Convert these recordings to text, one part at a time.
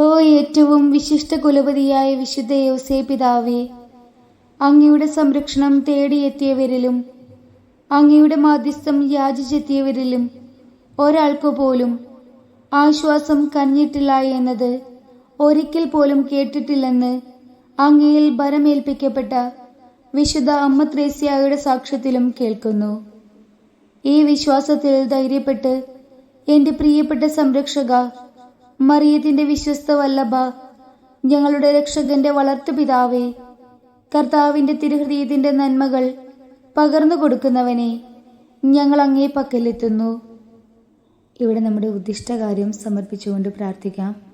ഓ ഏറ്റവും വിശിഷ്ട കുലപതിയായ വിശുദ്ധ യോസേ പിതാവേ അങ്ങയുടെ സംരക്ഷണം തേടിയെത്തിയവരിലും അങ്ങയുടെ മാധ്യസ്ഥം യാചിച്ചെത്തിയവരിലും ഒരാൾക്കു പോലും ആശ്വാസം കഞ്ഞിട്ടില്ല എന്നത് ഒരിക്കൽ പോലും കേട്ടിട്ടില്ലെന്ന് അങ്ങയിൽ ഭരമേൽപ്പിക്കപ്പെട്ട വിശുദ്ധ അമ്മ ത്രേസ്യായുടെ സാക്ഷ്യത്തിലും കേൾക്കുന്നു. ഈ വിശ്വാസത്തിൽ ധൈര്യപ്പെട്ട് എന്റെ പ്രിയപ്പെട്ട സംരക്ഷക മറിയത്തിന്റെ വിശ്വസ്ത വല്ലഭ ഞങ്ങളുടെ രക്ഷകന്റെ വളർത്തു പിതാവേ കർത്താവിന്റെ തിരുഹൃദയത്തിന്റെ നന്മകൾ പകർന്നു കൊടുക്കുന്നവനെ ഞങ്ങൾ അങ്ങേ പക്കലെത്തുന്നു. ഇവിടെ നമ്മുടെ ഉദ്ദിഷ്ട കാര്യം സമർപ്പിച്ചുകൊണ്ട് പ്രാർത്ഥിക്കാം.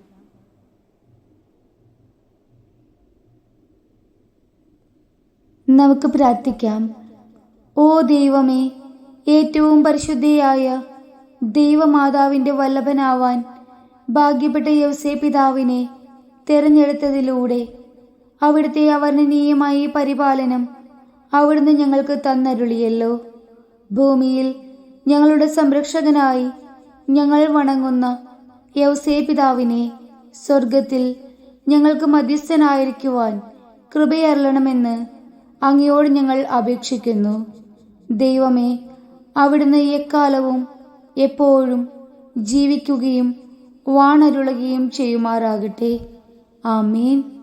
നമുക്ക് പ്രാർത്ഥിക്കാം. ഓ ദൈവമേ ഏറ്റവും പരിശുദ്ധയായ ദൈവമാതാവിന്റെ വല്ലഭനാവാൻ ഭാഗ്യപ്പെട്ട യവസേ പിതാവിനെ തിരഞ്ഞെടുത്തതിലൂടെ അവിടുത്തെ അവർണനീയമായ പരിപാലനം അവിടുന്ന് ഞങ്ങൾക്ക് തന്നരുളിയല്ലോ. ഭൂമിയിൽ ഞങ്ങളുടെ സംരക്ഷകനായി ഞങ്ങൾ വണങ്ങുന്ന യവസേ പിതാവിനെ സ്വർഗത്തിൽ ഞങ്ങൾക്ക് മധ്യസ്ഥനായിരിക്കുവാൻ കൃപയരളണമെന്ന് അങ്ങയോട് ഞങ്ങൾ അപേക്ഷിക്കുന്നു. ദൈവമേ അവിടുന്ന് എക്കാലവും എപ്പോഴും ജീവിക്കുകയും വാണരുളുകയും ചെയ്യുമാറാകട്ടെ. ആമീൻ.